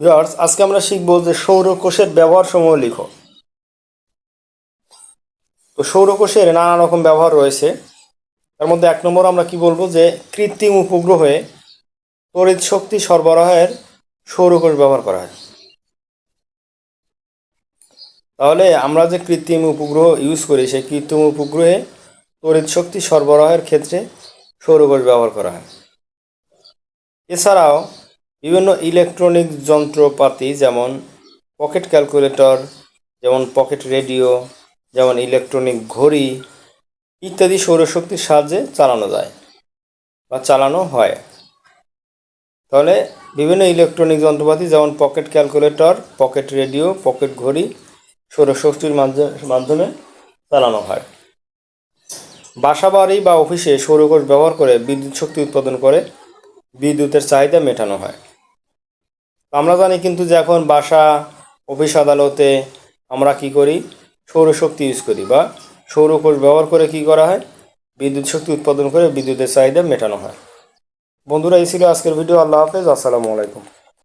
Viewers আজকে আমরা শিখব যে সৌরকোষের ব্যবহার সমূহ লিখো। তো সৌরকোষের নানা রকম ব্যবহার রয়েছে। তার মধ্যে এক নম্বর আমরা কি বলব যে, কৃত্রিম উপগ্রহে তড়িৎ শক্তি সরবরাহের সৌরকোষ ব্যবহার করা হয়। তাহলে আমরা যে কৃত্রিম উপগ্রহ ইউজ করি, সেই কৃত্রিম উপগ্রহে তড়িৎ শক্তি সরবরাহের ক্ষেত্রে সৌরকোষ ব্যবহার করা হয়। এছাড়াও বিভিন্ন ইলেকট্রনিক যন্ত্রপাতি যেমন পকেট ক্যালকুলেটর, যেমন পকেট রেডিও, যেমন ইলেকট্রনিক ঘড়ি ইত্যাদি সৌরশক্তির সাহায্যে চালানো যায় বা চালানো হয়। তাহলে বিভিন্ন ইলেকট্রনিক যন্ত্রপাতি যেমন pocket calculator, pocket radio, pocket ঘড়ি সৌরশক্তির মাধ্যমে চালানো হয়। বাসাবাড়ি বা অফিসে সৌরকোষ ব্যবহার করে বিদ্যুৎ শক্তি উৎপাদন করে বিদ্যুতের চাহিদা মেটানো হয়। আমরা জানি কিন্তু যে এখন বাসা, অফিস আদালতে আমরা কি করি? সৌরশক্তি ইউজ করি বা সৌরকোষ ব্যবহার করে কি করা হয়? বিদ্যুৎ শক্তি উৎপাদন করে বিদ্যুতের চাহিদা মেটানো হয়। বন্ধুরা, এই ছিল আজকের ভিডিও। আল্লাহ হাফেজ। আসসালামু আলাইকুম।